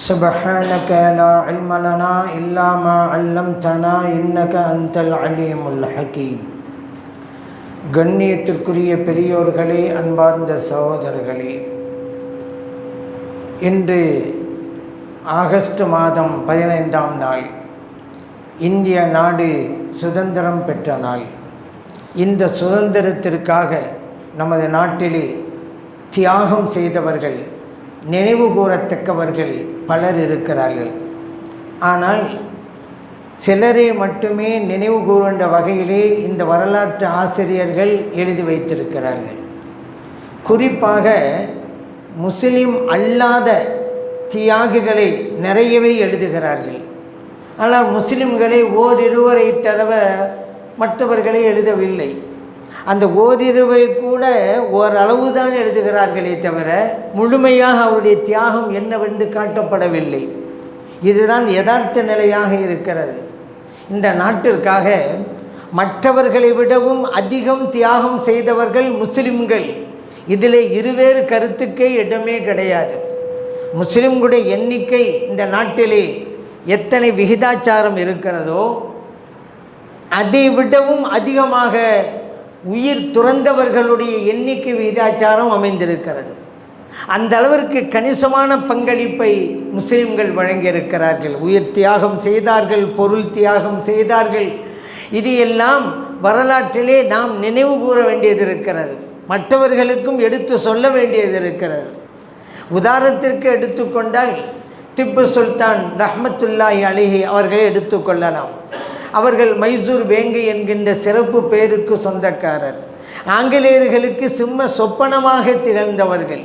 سبحانك لا علم لنا إلا ما علمتنا إنك أنت العليم الحكيم கண்ணியத்திற்குரிய பெரியோர்களே அன்பார்ந்த சகோதரர்களே இன்று ஆகஸ்ட் மாதம் பதினைந்தாம் நாள் இந்திய நாடு சுதந்திரம் பெற்ற நாள் இந்த சுதந்திரத்திற்காக நமது நாட்டிலே தியாகம் செய்தவர்கள் நினைவு கூறத்தக்கவர்கள் பலர் இருக்கிறார்கள். ஆனால் சிலரே மட்டுமே நினைவு கூறுகின்ற வகையிலே இந்த வரலாற்று ஆசிரியர்கள் எழுதி வைத்திருக்கிறார்கள். குறிப்பாக முஸ்லீம் அல்லாத தியாகிகளை நிறையவே எழுதுகிறார்கள். ஆனால் முஸ்லிம்களை ஓரிருவரை தடவ மற்றவர்களை எழுதவில்லை. அந்த ஓரிருவை கூட ஓரளவு தான் எழுதுகிறார்களே தவிர முழுமையாக அவருடைய தியாகம் என்னவென்று காட்டப்படவில்லை. இதுதான் யதார்த்த நிலையாக இருக்கிறது. இந்த நாட்டிற்காக மற்றவர்களை விடவும் அதிகம் தியாகம் செய்தவர்கள் முஸ்லிம்கள். இதில் இருவேறு கருத்துக்கே இடமே கிடையாது. முஸ்லிம்களுடைய எண்ணிக்கை இந்த நாட்டிலே எத்தனை விகிதாச்சாரம் இருக்கிறதோ அதை விடவும் அதிகமாக உயிர் துறந்தவர்களுடைய எண்ணிக்கை விகிதாச்சாரம் அமைந்திருக்கிறது. அந்த அளவிற்கு கணிசமான பங்களிப்பை முஸ்லிம்கள் வழங்கியிருக்கிறார்கள். உயிர் தியாகம் செய்தார்கள் பொருள் தியாகம் செய்தார்கள். இது எல்லாம் வரலாற்றிலே நாம் நினைவு கூற வேண்டியது இருக்கிறது. மற்றவர்களுக்கும் எடுத்து சொல்ல வேண்டியது இருக்கிறது. உதாரணத்திற்கு எடுத்துக்கொண்டால் திப்பு சுல்தான் ரஹமத்துல்லாஹி அலிஹி அவர்களை எடுத்துக்கொள்ளலாம் அவர்கள் மைசூர் வேங்கை என்கின்ற சிறப்பு பெயருக்கு சொந்தக்காரர். ஆங்கிலேயர்களுக்கு சிம்ம சொப்பனமாக திகழ்ந்தவர்கள்.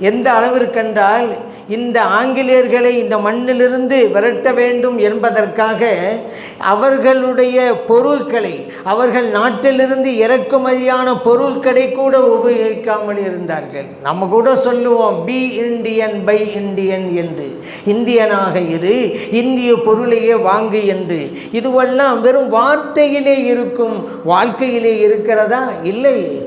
எந்த அளவிற்கென்றால் இந்த ஆங்கிலேயர்களை இந்த மண்ணிலிருந்து விரட்ட வேண்டும் என்பதற்காக அவர்களுடைய பொருட்களை அவர்கள் நாட்டிலிருந்து இறக்குமதியான பொருட்களை கூட உபயோகிக்காமல் இருந்தார்கள். நம்ம கூட சொல்லுவோம் பி இண்டியன் பை இண்டியன் என்று. இந்தியனாக இரு இந்திய பொருளையே வாங்கு என்று. இதுவெல்லாம் வெறும் வார்த்தையிலே இருக்கும் வாழ்க்கையிலே இருக்கிறதா? இல்லை.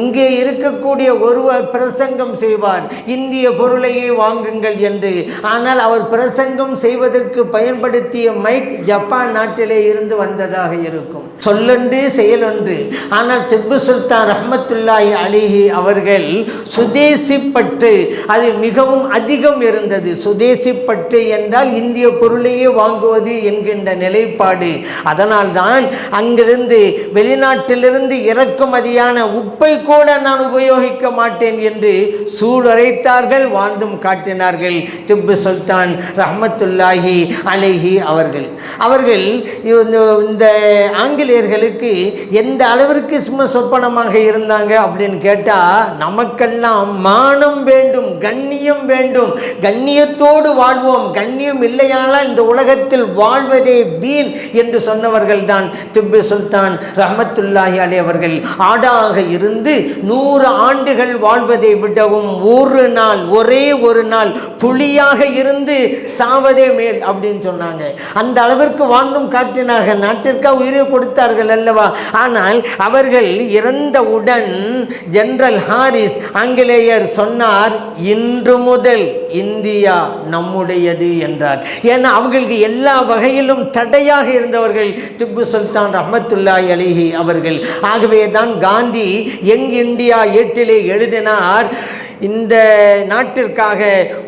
இங்கே இருக்கக்கூடிய ஒருவர் பிரசங்கம் செய்வார். இந்திய பொருளையே வாங்குங்கள் என்று. ஆனால் அவர் பிரசங்கம் செய்வதற்கு பயன்படுத்திய மைக் ஜப்பான் நாட்டிலே இருந்து வந்ததாக இருக்கும். சொல்லொன்று செயலொன்று. ஆனால் திப்பு சுல்தான் ரஹமத்துல்லாஹி அலிஹி அவர்கள் சுதேசி பற்று அது மிகவும் அதிகம் இருந்தது. சுதேசி பற்று என்றால் இந்திய பொருளையே வாங்குவது என்கின்ற நிலைப்பாடு. அதனால்தான் அங்கிருந்து வெளிநாட்டிலிருந்து இறக்குமதியான உப்பை கூட நான் உபயோகிக்க மாட்டேன் என்று சூழரைத்தார்கள் வாழ்ந்தும் காட்டினார்கள். திப்பு சுல்தான் ரஹமத்துல்லாஹி அலேஹி அவர்கள். அவர்கள் இந்த ஆங்கிலேயர்களுக்கு எந்த அளவிற்கு சும்மா சொப்பனமாக இருந்தாங்க அப்படின்னு கேட்டால் நமக்கெல்லாம் மானம் வேண்டும் கண்ணியம் வேண்டும். கண்ணியத்தோடு வாழ்வோம். கண்ணியம் இல்லையானால் இந்த உலகத்தில் வாழ்வதே வீண் என்று சொன்னவர்கள் தான் திப்பு சுல்தான் ரஹமத்துல்லாஹி அலே அவர்கள். ஆடாக இருந்து நூறு ஆண்டுகள் வாழ்வதை விடவும் ஒரு நாள் ஒரே ஒரு நாள் புலியாக இருந்து சாவதே மேல் அப்படின்னு சொன்னாங்க. அந்த அளவிற்கு வாழ்ந்தும் காட்டினார்கள். நாட்டிற்காக உயிரை கொடுத்தார்கள் அல்லவா? ஆனால் அவர்கள் இறந்தவுடன் ஜெனரல் ஹாரிஸ் ஆங்கிலேயர் சொன்னார் இன்று முதல் இந்தியா நம்முடையது என்றார். ஏன்னா அவங்களுக்கு எல்லா வகையிலும் தடையாக இருந்தவர்கள் திப்பு சுல்தான் ரஹமத்துல்லாய் அலிஹி அவர்கள். ஆகவே தான் காந்தி யங் இந்தியா ஏட்டிலே எழுதினார் இந்த நாட்டிற்காக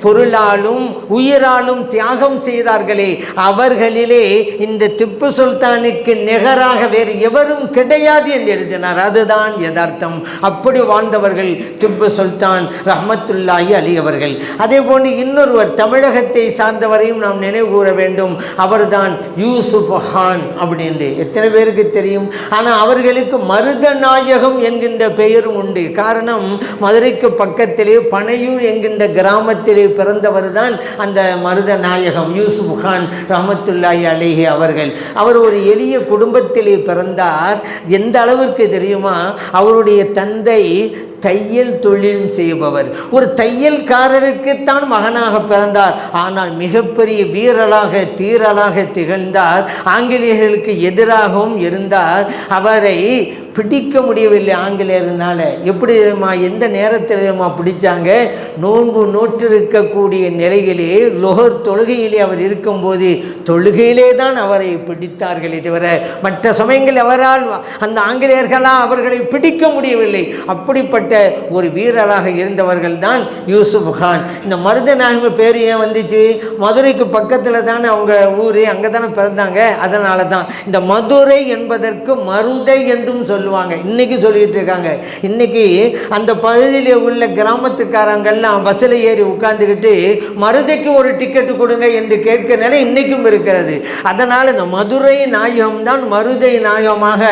பொருளாலும் உயிராலும் தியாகம் செய்தார்களே அவர்களிலே இந்த திப்பு சுல்தானுக்கு நிகராக வேறு எவரும் கிடையாது என்று எழுதினார். அதுதான் யதார்த்தம். அப்படி வாழ்ந்தவர்கள் திப்பு சுல்தான் ரஹமத்துல்லாஹி அலி அவர்கள். அதே போன்று இன்னொருவர் தமிழகத்தை சார்ந்தவரையும் நாம் நினைவு கூற வேண்டும். அவர்தான் யூசுப் ஹான் அப்படின்னு எத்தனை பேருக்கு தெரியும்? ஆனால் அவர்களுக்கு மருதநாயகம் என்கின்ற பெயரும் உண்டு. காரணம் மதுரைக்கு பக்கத்தில் மாநிலத்திலே பனையூர் என்கின்ற கிராமத்திலே பிறந்தவர் தான் அந்த மருத நாயகம் யூசுப் கான் ரஹமத்துல்லாய் அலேஹி அவர்கள். அவர் ஒரு எளிய குடும்பத்திலே பிறந்தார். எந்த அளவிற்கு தெரியுமா? அவருடைய தந்தை தையல் தொழிலும் செய்பவர். ஒரு தையல்காரருக்குத்தான் மகனாக பிறந்தார். ஆனால் மிகப்பெரிய வீரலாக தீரலாக திகழ்ந்தார். ஆங்கிலேயர்களுக்கு எதிராகவும் இருந்தார். அவரை பிடிக்க முடியவில்லை ஆங்கிலேயர்னால. எப்படி தெரியுமா? எந்த நேரத்தில் தெரியுமா பிடிச்சாங்க? நோன்பு நோற்றிருக்கக்கூடிய நிலையிலே லோகர் தொழுகையிலே அவர் இருக்கும்போது தொழுகையிலே தான் அவரை பிடித்தார்களே தவிர மற்ற சமயங்கள் அவரால் அந்த ஆங்கிலேயர்களால் அவர்களை பிடிக்க முடியவில்லை. அப்படிப்பட்ட ஒரு வீரராக இருந்தவர்கள் தான் யூசுப் கான். இந்த மருதநாயகம் பேர் ஏன் வந்துச்சு? மதுரைக்கு பக்கத்தில் தானே அவங்க ஊர் அங்கே தானே பிறந்தாங்க. அதனால தான் இந்த மதுரை என்பதற்கு மருதை என்றும் சொல்லுவாங்க. இன்னைக்கு சொல்லிட்டு இருக்காங்க. இன்னைக்கு அந்த பகுதியில் உள்ள கிராமத்துக்காரங்கள்லாம் பஸ்ஸில் ஏறி உட்கார்ந்துக்கிட்டு மருதைக்கு ஒரு டிக்கெட்டு கொடுங்க என்று கேட்கிற நிலை இன்றைக்கும் இருக்கிறது. அதனால் இந்த மதுரை நாயகம் தான் மருதை நாயகமாக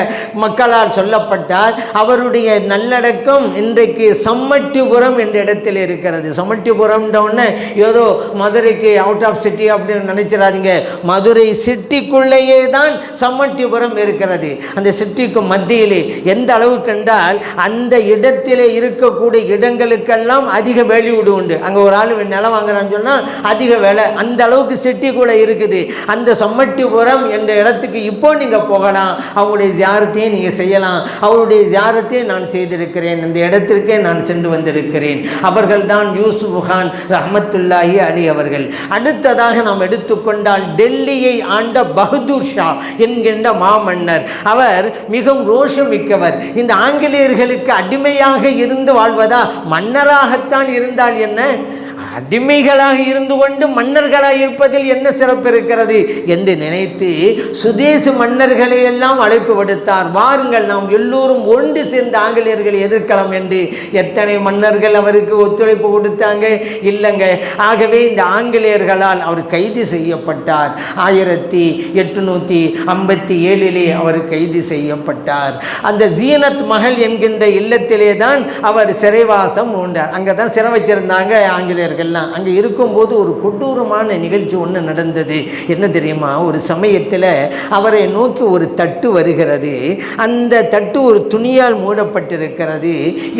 மக்களால் சொல்லப்பட்டார். அவருடைய நல்லடக்கம் இன்றைக்கு சம்மட்டிபுரம் என்ற இடத்தில் இருக்கிறது. சம்மட்டிபுரம்ன்றவுடனே ஏதோ மதுரைக்கு அவுட் ஆஃப் சிட்டி அப்படின்னு நினைச்சிடாதீங்க மதுரை சிட்டிக்குள்ளேயே தான் சம்மட்டிபுரம் இருக்கிறது. அந்த சிட்டிக்கு மத்தியிலே எந்த அளவுக்கு என்றால் அந்த இடத்திலே இருக்கக்கூடிய இடங்களுக்கெல்லாம் அதிக வேல்யூடு உண்டு. அங்கே ஒரு ஆள் நிலம் வாங்குறான்னு சொன்னால் அதிக விலை. அந்த அளவுக்கு சிட்டிக்குள்ளே இருக்குது. அந்த சம்மட்டிபுரம் என்ற இடத்துக்கு இப்போ நீங்கள் போகலாம். அவங்களுடைய ஜாரத்தையும் நீங்கள் செய்யலாம். அவருடைய ஜாரத்தையும் நான் செய்திருக்கிறேன். இந்த இடத்திற்கே நான் சென்று வந்திருக்கிறேன். அவர்கள் தான் யூசுப் கான் ரஹமத்துல்லாஹி அலி அவர்கள். அடுத்ததாக நாம் எடுத்துக்கொண்டால் டெல்லியை ஆண்ட பகதூர் ஷா என்கின்ற மாமன்னர். அவர் மிகவும் ரோஷமிக்கவர். இந்த ஆங்கிலேயர்களுக்கு அடிமையாக இருந்து வாழ்வதா மன்னராகத்தான் இருந்தால் என்ன? அடிமைகளாக இருந்து கொண்டு மன்னர்களாக இருப்பதில் என்ன சிறப்பு இருக்கிறது என்று நினைத்து சுதேச மன்னர்களை எல்லாம் அழைப்பு விடுத்தார். வாருங்கள் நாம் எல்லோரும் ஒன்று சேர்ந்து ஆங்கிலேயர்களை எதிர்க்கலாம் என்று. எத்தனை மன்னர்கள் அவருக்கு ஒத்துழைப்பு கொடுத்தாங்க? இல்லைங்க. ஆகவே இந்த ஆங்கிலேயர்களால் அவர் கைது செய்யப்பட்டார். ஆயிரத்தி எட்டுநூற்றி ஐம்பத்தி ஏழிலே அவர் கைது செய்யப்பட்டார். அந்த ஜீனத் மகள் என்கின்ற இல்லத்திலே தான் அவர் சிறைவாசம் உண்டார் அங்கே தான் சிறை வச்சிருந்தாங்க அவர்கள்லாம் அங்கே இருக்கும்போது ஒரு கொடூரமான நிகழ்ச்சி ஒன்று நடந்தது. என்ன தெரியுமா? ஒரு சமயத்தில் அவரை நோக்கி ஒரு தட்டு வருகிறது. அந்த தட்டு ஒரு துணியால் மூடப்பட்டிருக்கிறது.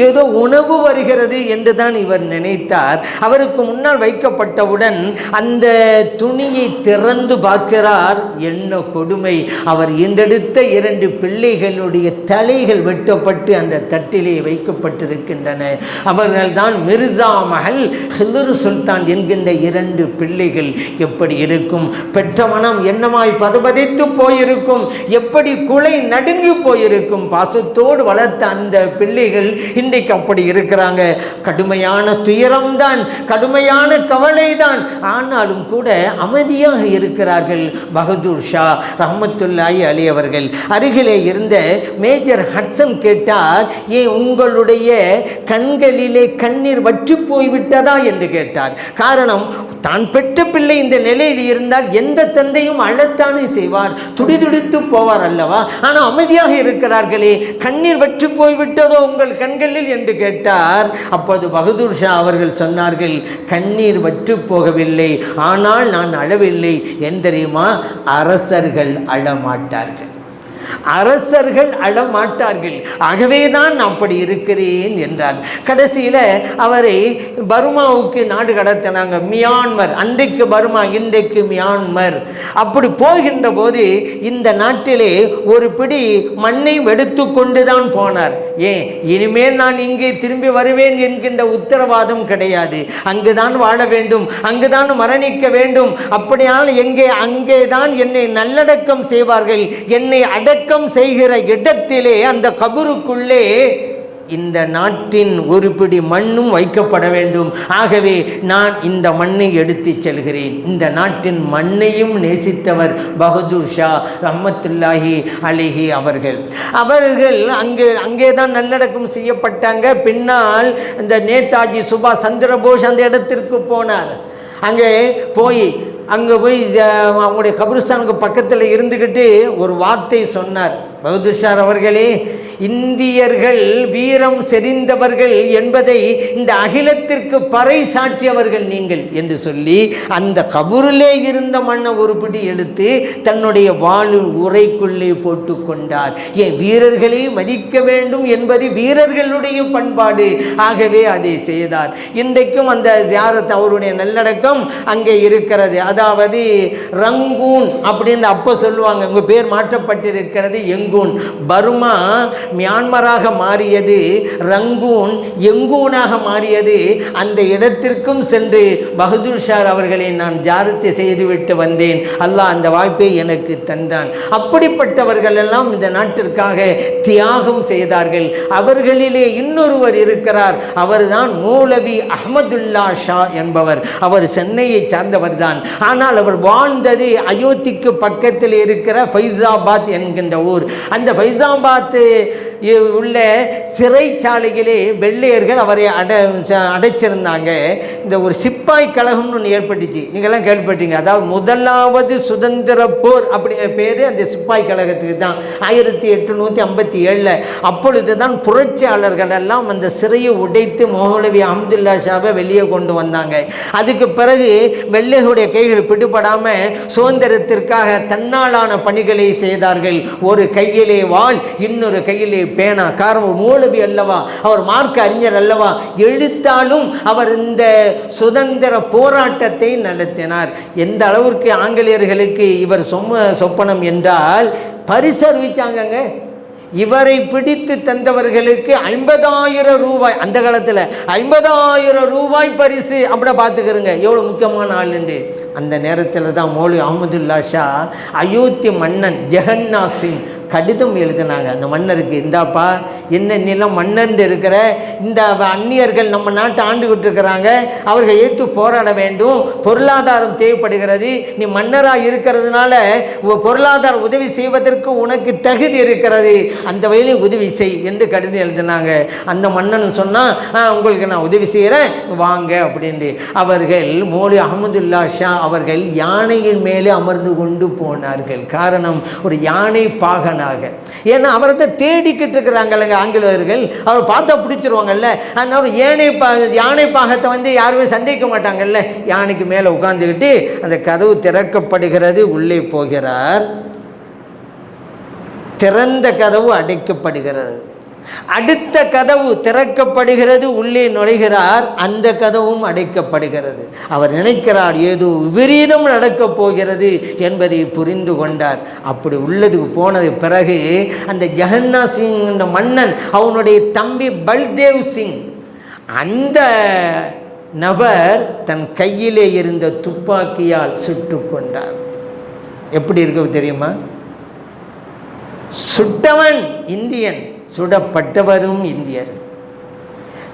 ஏதோ உணவு வருகிறது என்று தான் இவர் நினைத்தார். அவருக்கு முன்னால் வைக்கப்பட்டவுடன் அந்த துணியை திறந்து பார்க்கிறார். என்ன கொடுமை. அவர் ஈண்டெடுத்த இரண்டு பிள்ளைகளுடைய தலைகள் வெட்டப்பட்டு அந்த தட்டிலே வைக்கப்பட்டிருக்கின்றன. அவர்கள் தான் மிர்சா மகள் ஹிலுர் சுல்தான் என்கின்ற இரண்டு பிள்ளைகள் எப்படி இருக்கும்? பெற்ற மனம் என்னமாய் பதுபதித்து போயிருக்கும்? எப்படி குலை நடுங்கி போயிருக்கும்? பாசத்தோடு வளர்த்த அந்த பிள்ளைகள் இன்றைக்கு அப்படி இருக்கிறாங்க. கடுமையான துயரம்தான் கடுமையான கவலை தான் ஆனாலும் கூட அமைதியாக இருக்கிறார்கள். பகதூர் ஷா ரஹமத்துல்லாய் அலி அவர்கள். அருகிலே இருந்த மேஜர் ஹட்சன் கேட்டார் ஏன் உங்களுடைய கண்களிலே கண்ணீர் வற்றி போய்விட்டதா? என்று கேட்டார் காரணம் தான் பெற்ற பிள்ளை இந்த நிலையில் இருந்தால் எந்த தந்தையும் அழத்தானே செய்வார். துடிதுடித்து போவார் அல்லவா? ஆனால் அமைதியாக இருக்கிறார்களே கண்ணீர் வற்றி போய்விட்டதோ உங்கள் கண்களில் என்று கேட்டார். அப்போது பகதூர் ஷா அவர்கள் சொன்னார்கள் கண்ணீர் வற்று போகவில்லை ஆனால் நான் அழவில்லை. என் தெரியுமா? அரசர்கள் அழமாட்டார்கள். அரசர்கள் அழமாட்டார்கள். ஆகவே தான் அப்படி இருக்கிறேன் என்றார் கடைசியில் அவரை பர்மாவுக்கு நாடு கடத்தினாங்க. மியான்மர் அன்றைக்கு பர்மா இன்றைக்கு மியான்மர். அப்படி போகின்ற போது இந்த நாட்டிலே ஒரு பிடி மண்ணை வெடுத்து கொண்டு தான் போனார். ஏன்? இனிமேல் நான் இங்கே திரும்பி வருவேன் என்கின்ற உத்தரவாதம் கிடையாது. அங்குதான் வாழ வேண்டும் அங்குதான் மரணிக்க வேண்டும். அப்படியானால் எங்கே அங்கே தான் என்னை நல்லடக்கம் செய்வார்கள். என்னை அடக்கம் செய்கிற இடத்திலே அந்த கபருக்குள்ளே இந்த நாட்டின் ஒரு பிடி மண்ணும் வைக்கப்பட வேண்டும். ஆகவே நான் இந்த மண்ணை எடுத்துச் செல்கிறேன். இந்த நாட்டின் மண்ணையும் நேசித்தவர் பகதூர் ஷா ரஹமத்துல்லாஹி அலிஹி அவர்கள். அவர்கள் அங்கே அங்கே தான் நல்லடக்கம் செய்யப்பட்டாங்க. பின்னால் இந்த நேதாஜி சுபாஷ் சந்திரபோஸ் அந்த இடத்திற்கு போனார். அங்கே போய் அங்கே போய் அவங்களுடைய கபிரிஸ்தானுக்கு பக்கத்தில் இருந்துக்கிட்டு ஒரு வார்த்தை சொன்னார். பகதூர் ஷார் அவர்களே இந்தியர்கள் வீரம் செறிந்தவர்கள் என்பதை இந்த அகிலத்திற்கு பறை சாற்றியவர்கள் நீங்கள் என்று சொல்லி அந்த கபூரிலே இருந்த மண்ணை ஒரு பிடி எடுத்து தன்னுடைய வாழ் உரைக்குள்ளே போட்டு கொண்டார். ஏன் வீரர்களை மதிக்க வேண்டும் என்பது வீரர்களுடைய பண்பாடு. ஆகவே அதை செய்தார். இன்றைக்கும் அந்த ஜியாரத் அவருடைய நல்லடக்கம் அங்கே இருக்கிறது. அதாவது ரங்கூன் அப்படின்னு அப்போ சொல்லுவாங்க. உங்கள் பேர் மாற்றப்பட்டிருக்கிறது எங்கூன். பர்மா மியான்மராக மாறியது ரங்கூன் எங்கூனாக மாறியது அந்த இடத்திற்கும் சென்று பகதூர் ஷார் அவர்களை நான் ஜாரத்தை செய்துவிட்டு வந்தேன். அல்லாஹ் அந்த வாய்ப்பை எனக்கு தந்தான். அப்படிப்பட்டவர்கள் எல்லாம் இந்த நாட்டிற்காக தியாகம் செய்தார்கள். அவர்களிலே இன்னொருவர் இருக்கிறார். அவர்தான் மூலவி அஹமதுல்லா ஷா என்பவர். அவர் சென்னையை சார்ந்தவர் தான் ஆனால் அவர் வாழ்ந்தது அயோத்திக்கு பக்கத்தில் இருக்கிற ஃபைசாபாத் என்கின்ற ஊர். அந்த ஃபைசாபாத் உள்ள சிறைச்சாலையிலே வெள்ளையர்கள் அவரை அட ச- அடைச்சிருந்தாங்க. இந்த ஒரு சிப்பாய் கழகம்னு ஒன்று ஏற்பட்டுச்சு. நீங்கள்லாம் கேள்விப்பட்டீங்க அதாவது முதலாவது சுதந்திர போர் அப்படிங்கிற பேர் அந்த சிப்பாய் கழகத்துக்கு தான். ஆயிரத்தி எட்டுநூற்றி ஐம்பத்தி ஏழில். அப்பொழுது தான் புரட்சியாளர்கள் எல்லாம் அந்த சிறையை உடைத்து மௌலவி அஹமதுல்லா ஷாவை வெளியே கொண்டு வந்தாங்க. அதுக்கு பிறகு வெள்ளைகளுடைய கைகள் பிடிபடாமல் சுதந்திரத்திற்காக தன்னாலான பணிகளை செய்தார்கள். ஒரு கையிலே வாள் இன்னொரு கையிலே பேனா காரணம் ஒரு மூலவி அல்லவா? அவர் மார்க்க அறிஞர் அல்லவா? எழுத்தாலும் அவர் இந்த சுதந்திர போராட்டத்தை நடத்தினார். எந்த அளவிற்கு ஆங்கிலேயர்களுக்கு இவர் சொம்ம சொப்பனம் என்றால் பரிசு அறிவிச்சாங்கங்க இவரை பிடித்து தந்தவர்களுக்கு ஐம்பதாயிரம் ரூபாய் அந்த காலத்தில் ஐம்பதாயிரம் ரூபாய் பரிசு. அப்படி பார்த்துக்கிறோங்க எவ்வளோ முக்கியமான ஆளுண்டு அந்த நேரத்தில் தான் மௌலி அகமதுல்லா ஷா அயோத்தி மன்னன் ஜெகன்னா சிங் கடிதம் எழுதினாங்க. அந்த மன்னருக்கு இந்தாப்பா என்ன நிலம் மன்னர்ந்து இருக்கிற இந்த அந்நியர்கள் நம்ம நாட்டை ஆண்டுகிட்டு இருக்கிறாங்க அவர்கள் ஏற்று போராட வேண்டும் பொருளாதாரம் தேவைப்படுகிறது நீ மன்னராக இருக்கிறதுனால பொருளாதார உதவி செய்வதற்கு உனக்கு தகுதி இருக்கிறது அந்த வழியில் உதவி செய் என்று கடிதம் எழுதினாங்க. அந்த மன்னன் சொன்னால் உங்களுக்கு நான் உதவி செய்கிறேன் வாங்க அப்படின்ட்டு. அவர்கள் மோலி அகமதுல்லா ஷா அவர்கள் யானையின் மேலே அமர்ந்து கொண்டு போனார்கள். காரணம் ஒரு யானை பாகனாக ஏன்னா அவரை தான் தேடிக்கிட்டு இருக்கிறாங்கல்லங்க ஆங்கிலேயர்கள். அவர் பார்த்தா பிடிச்சிருவாங்கல்ல. அதனால ஏனை யானை பா யானை பாகத்தை வந்து யாருமே சந்திக்க மாட்டாங்கல்ல. யானைக்கு மேலே உட்காந்துக்கிட்டு அந்த கதவு திறக்கப்படுகிறது உள்ளே போகிறார். திறந்த கதவு அடைக்கப்படுகிறது. அடுத்த கதவு திறக்கப்படுகிறது உள்ளே நுழைகிறார் அந்த கதவும் அடைக்கப்படுகிறது. அவர் நினைக்கிறார் ஏதோ விபரீதம் நடக்கப் போகிறது என்பதை புரிந்து கொண்டார். அப்படி உள்ளதுக்கு போனது பிறகு அந்த ஜெகன்னா சிங் என்ற மன்னன் அவனுடைய தம்பி பல்தேவ் சிங் அந்த நபர் தன் கையிலே இருந்த துப்பாக்கியால் சுட்டு கொண்டார். எப்படி இருக்க தெரியுமா? சுட்டவன் இந்தியன். சுடப்பட்டவரும் இந்தியர்.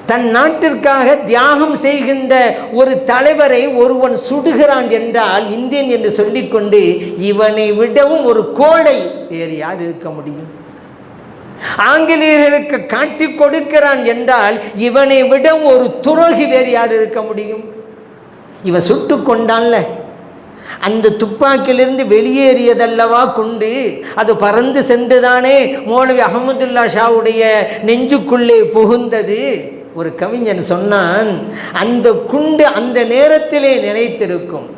தன் நாட்டிற்காக தியாகம் செய்கின்ற ஒரு தலைவரை ஒருவன் சுடுகிறான் என்றால் இந்தியன் என்று சொல்லிக்கொண்டு இவனை விடவும் ஒரு கோழை வேறு யார் இருக்க முடியும்? ஆங்கிலேயர்களுக்கு காட்டிக் கொடுக்கிறான் என்றால் இவனை விடவும் ஒரு துரோகி வேறு யார் இருக்க முடியும்? இவன் சுட்டு கொண்டான்ல. அந்த துப்பாக்கியிலிருந்து வெளியேறியதல்லவா குண்டு? அது பறந்து சென்றுதானே? மௌலவி அகமதுல்லா ஷாவுடைய நெஞ்சுக்குள்ளே புகுந்தது. ஒரு கவிஞன் சொன்னான் அந்த குண்டு அந்த நேரத்திலே நினைத்திருக்கும்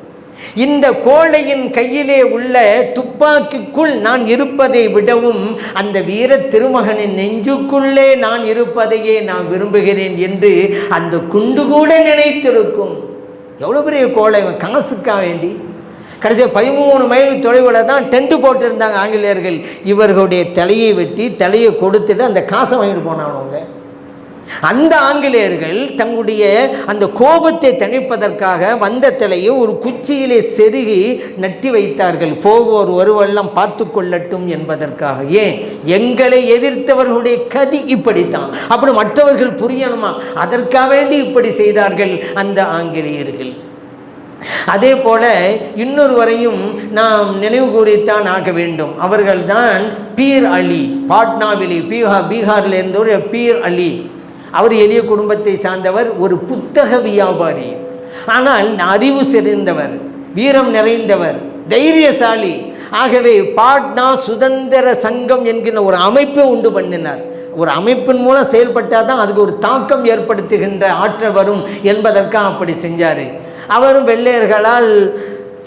இந்த கோழையின் கையிலே உள்ள துப்பாக்கிக்குள் நான் இருப்பதை விடவும் அந்த வீர திருமகனின் நெஞ்சுக்குள்ளே நான் இருப்பதையே நான் விரும்புகிறேன் என்று அந்த குண்டு கூட நினைத்திருக்கும். எவ்வளோ பெரிய கோழை காசுக்கா வேண்டி? கடைசியாக பதிமூணு மைல் தொலைவில் தான் டென்ட்டு போட்டிருந்தாங்க ஆங்கிலேயர்கள். இவர்களுடைய தலையை வெட்டி தலையை கொடுத்துட்டு அந்த காசை வாங்கிட்டு போனானவங்க அந்த ஆங்கிலேயர்கள் தங்களுடைய அந்த கோபத்தை தணிப்பதற்காக வந்த தலையை ஒரு குச்சியிலே செருகி நட்டி வைத்தார்கள். போவோர் ஒருவெல்லாம் பார்த்து கொள்ளட்டும் என்பதற்காக. ஏன்? எங்களை எதிர்த்தவர்களுடைய கதி இப்படித்தான். அப்படி மற்றவர்கள் புரியணுமா? அதற்காக வேண்டி இப்படி செய்தார்கள் அந்த ஆங்கிலேயர்கள். அதே போல இன்னொருவரையும் நாம் நினைவு கூறித்தான் ஆக வேண்டும். அவர்கள்தான் பீர் அலி பாட்னாவிலி பீகார் பீகாரில் இருந்தவர் பீர் அலி. அவர் எளிய குடும்பத்தை சார்ந்தவர் ஒரு புத்தக வியாபாரி. ஆனால் அறிவு சிறந்தவர் வீரம் நிறைந்தவர் தைரியசாலி. ஆகவே பாட்னா சுதந்திர சங்கம் என்கிற ஒரு அமைப்பை உண்டு பண்ணினார். ஒரு அமைப்பின் மூலம் செயல்பட்டால் தான் அதுக்கு ஒரு தாக்கம் ஏற்படுத்துகின்ற ஆற்றல் வரும் என்பதற்காக அப்படி செஞ்சார். அவரும் வெள்ளையர்களால்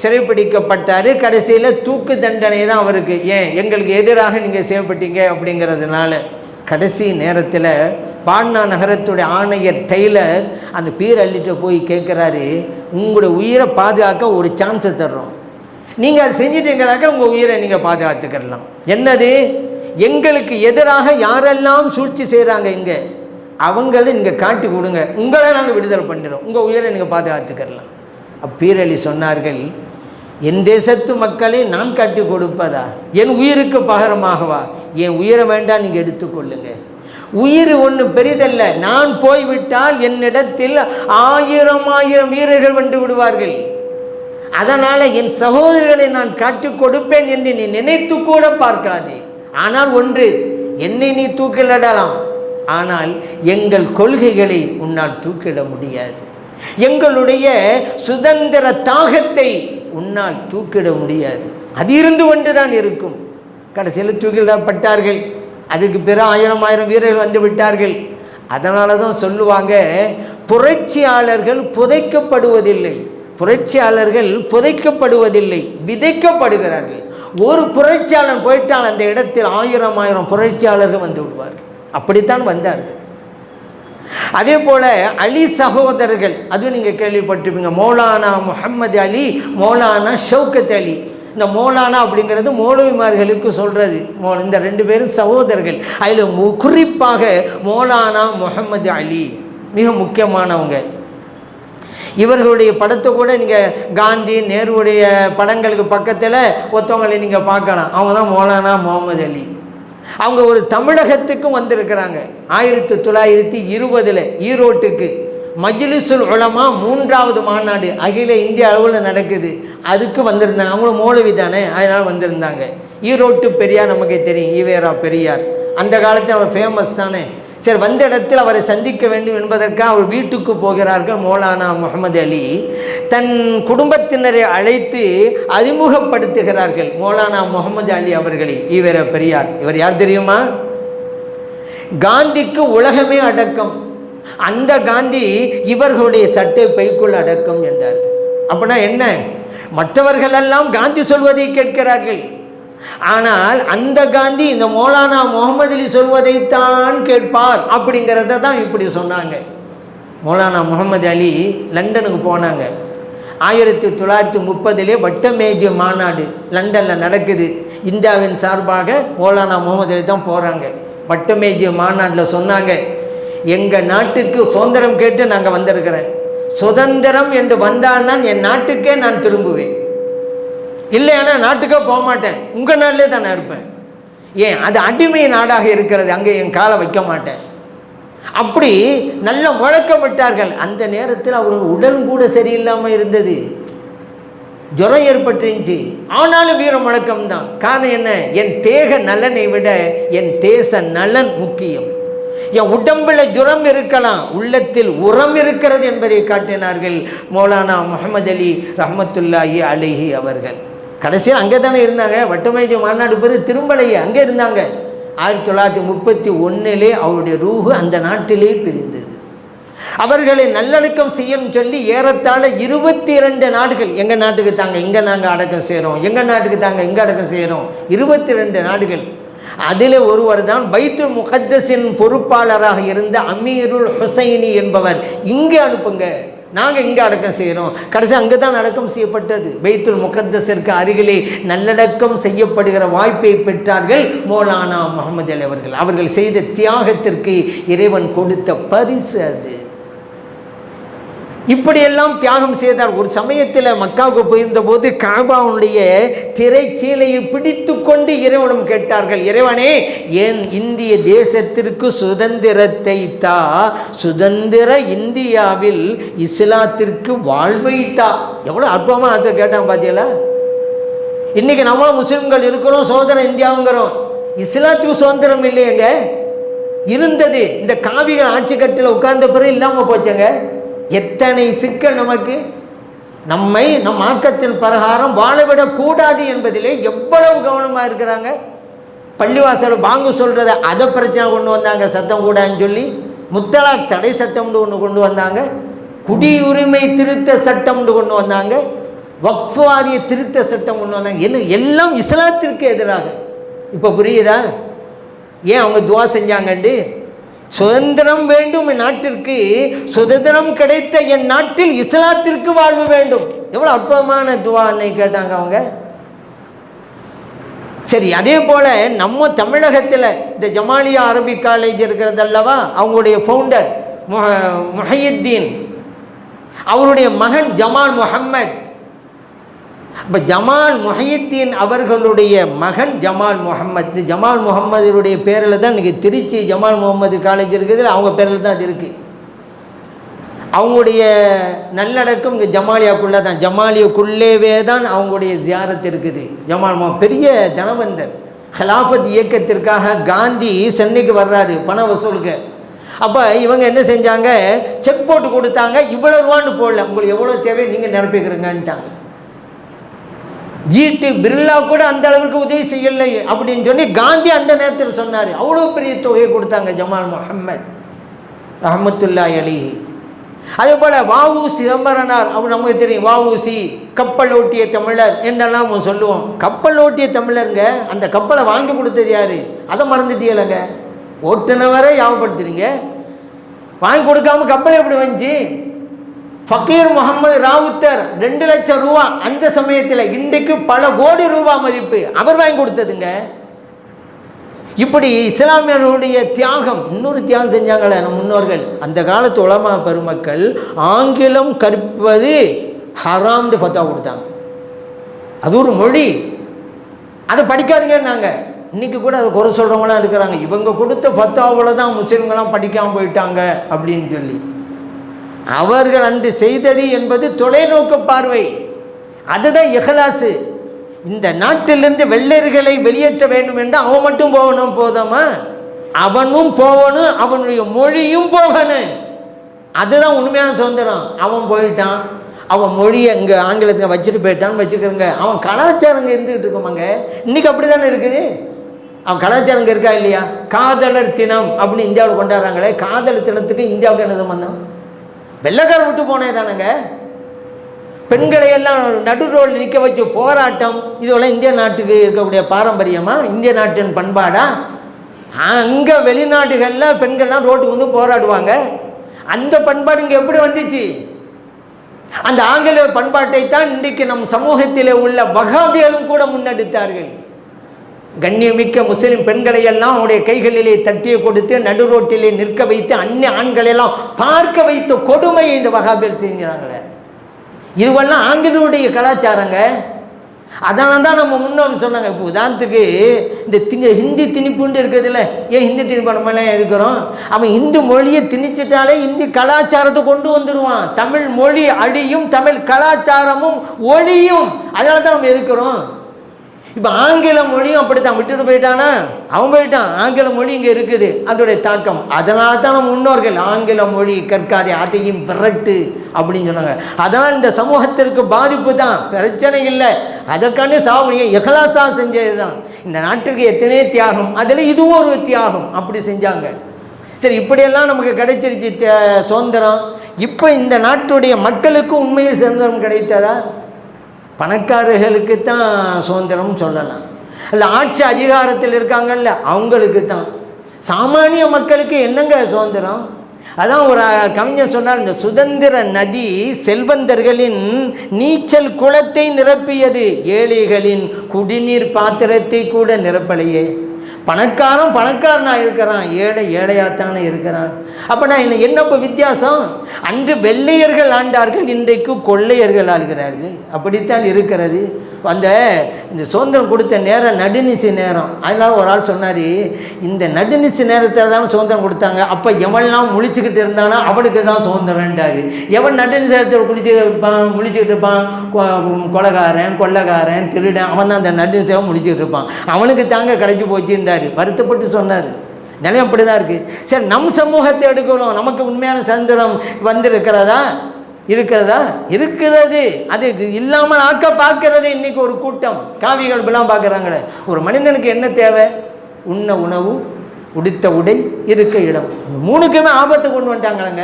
சிறைப்பிடிக்கப்பட்டார் கடைசியில் தூக்கு தண்டனை தான் அவருக்கு. ஏன்? எங்களுக்கு எதிராக நீங்கள் செயல்பட்டீங்க அப்படிங்கிறதுனால. கடைசி நேரத்தில் பாட்னா நகரத்துடைய ஆணையர் டெய்லர் அந்த பீர் அள்ளிட்டு போய் கேட்குறாரு உங்களுடைய உயிரை பாதுகாக்க ஒரு சான்ஸை தர்றோம். நீங்கள் அதை செஞ்சிட்டீங்களாக்க உங்கள் உயிரை நீங்கள் பாதுகாத்துக்கிடலாம் என்னது? எங்களுக்கு எதிராக யாரெல்லாம் சூழ்ச்சி செய்கிறாங்க இங்கே? அவங்கள நீங்கள் காட்டி கொடுங்க. உங்களை நாங்கள் விடுதலை பண்ணிடுறோம். உங்கள் உயிரை நீங்கள் பாதுகாத்துக்கிடலாம் அப்பீரலி சொன்னார்கள் என் தேசத்து மக்களை நான் காட்டி கொடுப்பதா? என் உயிருக்கு பகரமாகவா? என் உயிரை வேண்டாம் நீங்கள் எடுத்துக்கொள்ளுங்க உயிர் ஒன்று பெரிதல்ல. நான் போய்விட்டால் என்னிடத்தில் ஆயிரம் ஆயிரம் வீரர்கள் வந்து விடுவார்கள். அதனால் என் சகோதரர்களை நான் காட்டிக் கொடுப்பேன் என்று நீ நினைத்து கூட பார்க்காதே. ஆனால் ஒன்று என்னை நீ தூக்கிலிடலாம் ஆனால் எங்கள் கொள்கைகளை உன்னால் தூக்கிட முடியாது. எங்களுடைய சுதந்திர தாகத்தை உன்னால் தூக்கிட முடியாது. அது இருந்து கொண்டு தான் இருக்கும். கடைசியில் தூக்கிடப்பட்டார்கள். அதுக்கு பிறகு ஆயிரம் ஆயிரம் வீரர்கள் வந்து விட்டார்கள். அதனால தான் சொல்லுவாங்க புரட்சியாளர்கள் புதைக்கப்படுவதில்லை. புரட்சியாளர்கள் புதைக்கப்படுவதில்லை விதைக்கப்படுகிறார்கள். ஒரு புரட்சியாளன் போயிட்டால் அந்த இடத்தில் ஆயிரம் ஆயிரம் புரட்சியாளர்கள் வந்து விடுவார்கள். அப்படித்தான் வந்தார்கள். அதே போல் அலி சகோதரர்கள் அதுவும் நீங்கள் கேள்விப்பட்டிருப்பீங்க மௌலானா முஹம்மது அலி மௌலானா ஷவுக்கத் அலி. இந்த மோலானா அப்படிங்கிறது மௌலவிமார்களுக்கு சொல்கிறது மோ இந்த ரெண்டு பேரும் சகோதரர்கள். அதில் மு குறிப்பாக மோலானா முகமது அலி மிக முக்கியமானவங்க. இவர்களுடைய படத்தை கூட நீங்கள் காந்தி நேருடைய படங்களுக்கு பக்கத்தில் ஒருத்தவங்களை நீங்கள் பார்க்கலாம். அவங்க தான் மோலானா முகமது அலி. அவங்க ஒரு தமிழகத்துக்கும் வந்திருக்கிறாங்க. ஆயிரத்தி தொள்ளாயிரத்தி இருபதில் ஈரோட்டுக்கு மஜ்லிசுல் உலமா மூன்றாவது மாநாடு அகில இந்திய அளவில் நடக்குது. அதுக்கு வந்திருந்தாங்க. அவங்களும் மௌலவி தானே? அதனால் வந்திருந்தாங்க. ஈரோட்டு பெரியார் நமக்கு தெரியும். ஈவேரா பெரியார். அந்த காலத்தில் அவர் ஃபேமஸ் தானே? சரி வந்த இடத்தில் அவரை சந்திக்க வேண்டும் என்பதற்காக அவர் வீட்டுக்கு போகிறார்கள் மௌலானா முகமது அலி. தன் குடும்பத்தினரை அழைத்து அறிமுகப்படுத்துகிறார்கள் மௌலானா முகமது அலி அவர்களை. இவர பெரியார். இவர் யார் தெரியுமா? காந்திக்கு உலகமே அடக்கம். அந்த காந்தி இவர்களுடைய சட்டை பைக்குள் அடக்கம் என்றார்கள் அப்படின்னா என்ன? மற்றவர்களெல்லாம் காந்தி சொல்வதை கேட்கிறார்கள். ஆனால் அந்த காந்தி இந்த மௌலானா முகமது அலி சொல்வதைத்தான் கேட்பார் அப்படிங்கிறத தான் இப்படி சொன்னாங்க. மௌலானா முகமது அலி லண்டனுக்கு போனாங்க. ஆயிரத்தி தொள்ளாயிரத்தி முப்பதிலே வட்டமேஜிய மாநாடு லண்டனில் நடக்குது. இந்தியாவின் சார்பாக மௌலானா முகமது அலி தான் போகிறாங்க வட்டமேஜிய மாநாட்டில் சொன்னாங்க எங்கள் நாட்டுக்கு சுதந்திரம் கேட்டு நாங்கள் வந்திருக்கிறேன். சுதந்திரம் என்று வந்தால்தான் என் நாட்டுக்கே நான் திரும்புவேன். இல்லைன்னா நாட்டுக்கே போக மாட்டேன் உங்கள் நாட்டிலே தானே இருப்பேன். ஏன்? அது அடிமை நாடாக இருக்கிறது. அங்கே என் காலை வைக்க மாட்டேன். அப்படி நல்ல முழக்கமிட்டார்கள் அந்த நேரத்தில் அவர்கள் உடலும் கூட சரியில்லாமல் இருந்தது. ஜுரம் ஏற்பட்டுருந்துச்சு. ஆனாலும் வீர முழக்கம் தான். காரணம் என்ன? என் தேக நலனை விட என் தேச நலன் முக்கியம். என் உடம்புல ஜுரம் இருக்கலாம். உள்ளத்தில் உரம் இருக்கிறது என்பதை காட்டினார்கள் மௌலானா முகமது அலி ரஹமத்துல்லாஹி அலிஹி அவர்கள். கடைசியில் அங்கே தானே இருந்தாங்க. வட்டமேஜ மாநாடு பேர் திரும்பலையே அங்கே இருந்தாங்க. ஆயிரத்தி தொள்ளாயிரத்தி முப்பத்தி ஒன்றிலே அவருடைய ரூஹு அந்த நாட்டிலே பிரிந்தது. அவர்களை நல்லடக்கம் செய்யும் சொல்லி ஏறத்தாழ இருபத்தி இரண்டு நாடுகள் எங்கள் நாட்டுக்கு தாங்க இங்கே நாங்கள் அடக்கம் செய்கிறோம் எங்கள் நாட்டுக்கு தாங்க இங்கே அடக்கம் செய்கிறோம் இருபத்தி ரெண்டு நாடுகள். அதில் ஒருவர் தான் பைத்து முகத்தஸின் பொறுப்பாளராக இருந்த அமீருல் ஹுசைனி என்பவர். இங்கே அனுப்புங்க. நாங்கள் இங்கே அடக்கம் செய்கிறோம் கடைசி அங்கே தான் அடக்கம் செய்யப்பட்டது. பைத்துல் முகத்தஸிற்கு அருகிலே நல்லடக்கம் செய்யப்படுகிற வாய்ப்பை பெற்றார்கள் மோலானா முகமது அலி அவர்கள். அவர்கள் செய்த தியாகத்திற்கு இறைவன் கொடுத்த பரிசு அது. இப்படியெல்லாம் தியாகம் செய்தார் ஒரு சமயத்தில் மக்காவுக்கு போயிருந்தபோது காபாவுடைய திரைச்சீலையை பிடித்து கொண்டு இறைவனம் கேட்டார்கள் இறைவனே ஏன் இந்திய தேசத்திற்கு சுதந்திரத்தை தா. சுதந்திர இந்தியாவில் இஸ்லாத்திற்கு வாழ்வை தா. எவ்வளோ அற்பமாக அதை கேட்டான் பார்த்தீங்களா இன்றைக்கி நம்மளும் முஸ்லீம்கள் இருக்கிறோம் சுதந்திரம் இந்தியாவுங்கிறோம். இஸ்லாத்துக்கு சுதந்திரம் இல்லையங்க. இருந்தது. இந்த காவிகள் ஆட்சி கட்டில் உட்கார்ந்த பிறகு இல்லாமல் போச்சங்க. எத்தனை சிக்கல் நமக்கு? நம்மை நம் மார்க்கத்தின் பிரகாரம் வாழவிடக்கூடாது என்பதிலே எவ்வளவு கவனமாக இருக்கிறாங்க? பள்ளிவாசல் பாங்கு சொல்கிறத அதை பிரச்சனை கொண்டு வந்தாங்க சத்தம் கூடான்னு சொல்லி. முத்தலாக் தடை சட்டம்னு ஒன்று கொண்டு வந்தாங்க. குடியுரிமை திருத்த சட்டம்னு கொண்டு வந்தாங்க. வக்ஃப் வாரிய திருத்த சட்டம் கொண்டு வந்தாங்க. என்ன எல்லாம் இஸ்லாத்திற்கு எதிராக. இப்போ புரியுதா? ஏன் அவங்க துவா செஞ்சாங்கண்டு சுதந்திரம் வேண்டும் என் நாட்டிற்கு சுதந்திரம் கிடைத்த என் நாட்டில் இஸ்லாத்திற்கு வாழ்வு வேண்டும். எவ்வளோ அற்புதமான துவா அன்னைக்கு கேட்டாங்க அவங்க. சரி அதே போல் நம்ம தமிழகத்தில் இந்த ஜமாலியா அரபிக் காலேஜ் இருக்கிறது அல்லவா? அவங்களுடைய ஃபவுண்டர் முஹ முஹையுத்தீன். அவருடைய மகன் ஜமால் முஹம்மத். இப்போ ஜமால் முஹையத்தீன் அவர்களுடைய மகன் ஜமால் முகம்மது ஜமால் முகம்மதுடைய பேரில் தான் இன்றைக்கி திருச்சி ஜமால் முகமது காலேஜ் இருக்குது அவங்க பேரில் தான் அது இருக்குது அவங்களுடைய நல்லடக்கம் இங்கே ஜமாலியாக்குள்ளே தான். ஜமாலியாக்குள்ளேவே தான் அவங்களுடைய ஜியாரத் இருக்குது. ஜமால் முஹ- பெரிய தனவந்தர். ஹலாஃபத் இயக்கத்திற்காக காந்தி சென்னைக்கு வர்றாரு பண வசூலுக்கு. அப்போ இவங்க என்ன செஞ்சாங்க? செக் போட்டு கொடுத்தாங்க இவ்வளோ ரூபான்னு போடல. உங்களுக்கு எவ்வளோ தேவை நீங்கள் நிரப்பிக்கிறீங்கன்ட்டாங்க. ஜிடி பிர்லா கூட அந்த அளவுக்கு உதவி செய்யலை அப்படின்னு சொல்லி காந்தி அந்த நேரத்தில் சொன்னார். அவ்வளோ பெரிய தொகையை கொடுத்தாங்க ஜமால் முஹம்மத். அஹமத்துல்லா அலிஹி. அதே போல் வாவு சிதம்பரனார் அவர் நமக்கு தெரியும் வாவுசி கப்பல் ஓட்டிய தமிழர் என்னெல்லாம் சொல்லுவோம். கப்பல் ஓட்டிய தமிழருங்க அந்த கப்பலை வாங்கி கொடுத்தது யார்? அதை மறந்துட்டீங்களங்க ஓட்டுனவரை யாவப்படுத்துறீங்க வாங்கி கொடுக்காம கப்பல் எப்படி வந்துச்சு? ஃபக்கீர் முகமது ராவுத்தர் ரெண்டு லட்சம் ரூபா அந்த சமயத்தில் இன்றைக்கு பல கோடி ரூபா மதிப்பு அவர் வாங்கி கொடுத்ததுங்க. இப்படி இஸ்லாமியர்களுடைய தியாகம் இன்னொரு தியாகம் செஞ்சாங்களே நம்ம முன்னோர்கள். அந்த காலத்து உலமா பெருமக்கள் ஆங்கிலம் கற்பது ஹராம்னு ஃபத்தா கொடுத்தாங்க. அது ஒரு மொழி. அதை படிக்காதீங்கன்னாங்க. இன்றைக்கி கூட அதை குறை சொல்கிறவங்களாம் இருக்கிறாங்க. இவங்க கொடுத்த ஃபத்தாவில் தான் முஸ்லீம்களாம் படிக்காமல் போயிட்டாங்க அப்படின்னு சொல்லி. அவர்கள் அன்று செய்தது என்பது தொலைநோக்கு பார்வை. அதுதான் இஹ்லாசு. இந்த நாட்டிலிருந்து வெள்ளையர்களை வெளியேற்ற வேண்டும் என்று அவன் மட்டும் போகணும் போதாமா? அவனும் போகணும் அவனுடைய மொழியும் போகணும். அதுதான் உண்மையான சுதந்திரம். அவன் போயிட்டான். அவன் மொழியை இங்கே ஆங்கிலத்தை வச்சுட்டு போயிட்டான்னு வச்சுக்கிறோங்க அவன் கலாச்சாரங்க இருந்துகிட்டு இருக்கோமாங்க இன்னைக்கு அப்படி தானே இருக்குது அவன் கலாச்சாரம் இங்கே இருக்கா இல்லையா? காதலர் தினம் அப்படின்னு இந்தியாவில் கொண்டாடுறாங்களே. காதலர் தினத்துக்கு இந்தியாவுக்கு என்ன சம்பந்தம்? வெள்ளைக்காரன் விட்டு போனே தானேங்க? பெண்களை எல்லாம் நடு ரோல் நிற்க வச்சு போராட்டம். இதெல்லாம் இந்திய நாட்டுக்கு இருக்கக்கூடிய பாரம்பரியமா? இந்திய நாட்டின் பண்பாடா? அங்கே வெளிநாடுகளில் பெண்கள்லாம் ரோட்டுக்கு வந்து போராடுவாங்க. அந்த பண்பாடு இங்கே எப்படி வந்துச்சு? அந்த ஆங்கில பண்பாட்டை தான் இன்றைக்கு நம் சமூகத்தில் உள்ள வகாபியலும் கூட முன்னெடுத்தார்கள். கண்ணியமிக்க முஸ்லிம் பெண்களை எல்லாம் அவருடைய கைகளிலே தட்டியை கொடுத்து நடு ரோட்டிலே நிற்க வைத்து அந்நிய ஆண்களை எல்லாம் பார்க்க வைத்த கொடுமையை இந்த வகாபியல் செஞ்சுறாங்களே இதுவெல்லாம் ஆங்கிலருடைய கலாச்சாரங்க. அதனால தான் நம்ம முன்னோர் சொன்னாங்க இப்போ உதாரணத்துக்கு இந்த திங்க ஹிந்தி திணிப்புண்டு இருக்குதுல்ல ஏன் ஹிந்தி திணிப்பு நம்மளாம் இருக்கிறோம்? அவன் இந்து மொழியை திணிச்சிட்டாலே இந்தி கலாச்சாரத்தை கொண்டு வந்துடுவான் தமிழ் மொழி அழியும் தமிழ் கலாச்சாரமும் ஒழியும். அதனால தான் நம்ம எதுக்கிறோம்? இப்போ ஆங்கில மொழியும் அப்படித்தான் விட்டுட்டு போயிட்டானா? அவன் போயிட்டான். ஆங்கில மொழி இங்கே இருக்குது. அதோடைய தாக்கம். அதனால தான் நம்ம முன்னோர்கள் ஆங்கில மொழி கற்காதே அதையும் விரட்டு அப்படின்னு சொன்னாங்க. அதனால் இந்த சமூகத்திற்கு பாதிப்பு தான். பிரச்சனை இல்லை. அதற்காண்டி சாவுடைய எகலாசா செஞ்சது தான் இந்த நாட்டுக்கு எத்தனையோ தியாகம்? அதில் இதுவும் ஒரு தியாகம். அப்படி செஞ்சாங்க. சரி இப்படியெல்லாம் நமக்கு கிடைச்சிருச்சு சுதந்திரம். இப்போ இந்த நாட்டுடைய மக்களுக்கு உண்மையில் சுதந்திரம் கிடைத்ததா? பணக்காரர்களுக்கு தான் சுதந்திரம் சொல்லலாம். இல்லை ஆட்சி அதிகாரத்தில் இருக்காங்கல்ல அவங்களுக்கு தான் சாமானிய மக்களுக்கு என்னங்க சுதந்திரம்? அதான் ஒரு கவிஞர் சொன்னார் இந்த சுதந்திர நதி செல்வந்தர்களின் நீச்சல் குளத்தை நிரப்பியது. ஏழைகளின் குடிநீர் பாத்திரத்தை கூட நிரப்பலையே. பணக்காரன் பணக்காரனாக இருக்கிறான். ஏழை ஏழையாத்தானே இருக்கிறான். அப்போ நான் என்ன என்ன இப்போ வித்தியாசம்? அன்று வெள்ளையர்கள் ஆண்டார்கள் இன்றைக்கு கொள்ளையர்கள் ஆள்கிறார்கள். அப்படித்தான் இருக்கிறது. அந்த இந்த சுதந்திரம் கொடுத்த நேரம் நடுநிசி நேரம். அதனால் ஒரு ஆள் சொன்னார் இந்த நடுநிசி நேரத்தில் தான் சுதந்திரம் கொடுத்தாங்க அப்போ எவன்லாம் முழிச்சுக்கிட்டு இருந்தானோ அவனுக்கு தான் சுதந்திரம்ன்றாரு. எவன் நடுநிசி நேரத்தில் குடிச்சு இருப்பான் முழிச்சுக்கிட்டு இருப்பான் கொலகாரன் கொலைகாரன் திருடன் அவன் தான் அந்த நடுநிசையாக முழிச்சுக்கிட்டு இருப்பான். அவனுக்கு தாங்க கிடைச்சி போச்சுன்றாரு. வருத்தப்பட்டு சொன்னார். நிலையம் அப்படி தான் இருக்குது சரி நம் சமூகத்தை எடுக்கணும். நமக்கு உண்மையான சுதந்திரம் வந்திருக்கிறதா? இருக்கிறதா? இருக்கிறது. அது இது இல்லாமல் ஆக்க பார்க்கிறது இன்னைக்கு ஒரு கூட்டம். காவிகள் இப்படிலாம் பார்க்குறாங்களே. ஒரு மனிதனுக்கு என்ன தேவை? உண்ண உணவு உடுத்த உடை இருக்க இடம். மூணுக்குமே ஆபத்தை கொண்டு வந்துட்டாங்களங்க.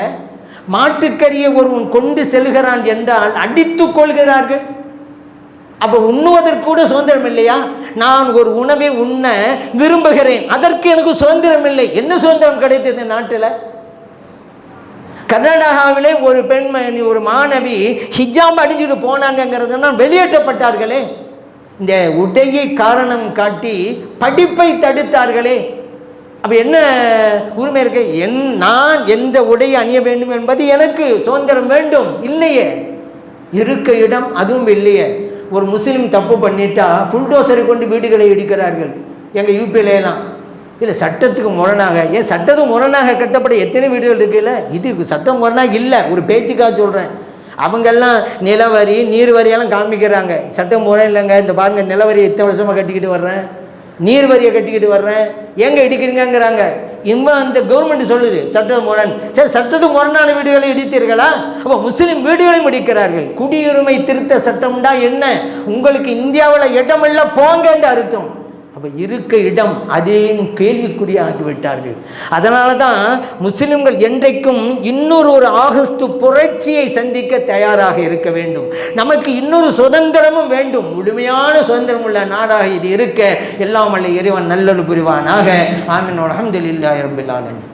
மாட்டுக்கறியை ஒருவன் கொண்டு செல்கிறான் என்றால் அடித்து கொள்கிறார்கள். அப்போ உண்ணுவதற்கு கூட சுதந்திரம் இல்லையா? நான் ஒரு உணவை உண்ண விரும்புகிறேன். அதற்கு எனக்கு சுதந்திரம் இல்லை. என்ன சுதந்திரம் கிடைத்தது நாட்டில்? கர்நாடகாவிலே ஒரு பெண்மணி ஒரு மாணவி ஹிஜாப் அடிஞ்சுட்டு போனாங்கங்கிறதுனா வெளியேற்றப்பட்டார்களே. இந்த உடையை காரணம் காட்டி படிப்பை தடுத்தார்களே. அப்போ என்ன உரிமை இருக்கு? என் நான் எந்த உடையை அணிய வேண்டும் என்பது எனக்கு சுதந்திரம் வேண்டும். இல்லையே. இருக்க இடம் அதுவும் இல்லையே. ஒரு முஸ்லீம் தப்பு பண்ணிட்டா ஃபுல்டோசரை கொண்டு வீடுகளை இடிக்கிறார்கள். எங்கள் யூபியிலாம் இல்லை சட்டத்துக்கு முரணாக. ஏன் சட்டத்துக்கு முரணாக கட்டப்பட எத்தனை வீடுகள் இருக்குல்ல? இது சட்டம் முரணாக இல்லை. ஒரு பேச்சுக்காக சொல்கிறேன் அவங்கெல்லாம் நிலவரி நீர் வரியெல்லாம் காமிக்கிறாங்க. சட்டம் முறை இல்லைங்க. இந்த பாருங்கள் நிலவரி எத்தனை வருஷமாக கட்டிக்கிட்டு வர்றேன். நீர் வரியை கட்டிக்கிட்டு வர்றேன். ஏங்க இடிக்கிறீங்கங்கிறாங்க. இவன் அந்த கவர்மெண்ட் சொல்லுது சட்ட முரண். சரி சட்டத்து முரணான வீடுகளை இடித்தீர்களா? அப்போ முஸ்லீம் வீடுகளையும் இடிக்கிறார்கள். குடியுரிமை திருத்த சட்டம்டா என்ன? உங்களுக்கு இந்தியாவில் இடமில்ல போங்கன்ற அர்த்தம். அப்போ இருக்க இடம் அதையும் கேள்விக்குறியாகி விட்டார்கள் அதனால தான் முஸ்லிம்கள் என்றைக்கும் இன்னொரு ஒரு ஆகஸ்து புரட்சியை சந்திக்க தயாராக இருக்க வேண்டும். நமக்கு இன்னொரு சுதந்திரமும் வேண்டும். முழுமையான சுதந்திரம் உள்ள நாடாக இது இருக்க எல்லாம் வல்ல இறைவன் நல்லொரு புரிவானாக. ஆமின். அலமதுல்லாஹி ரபில் ஆலமீன்.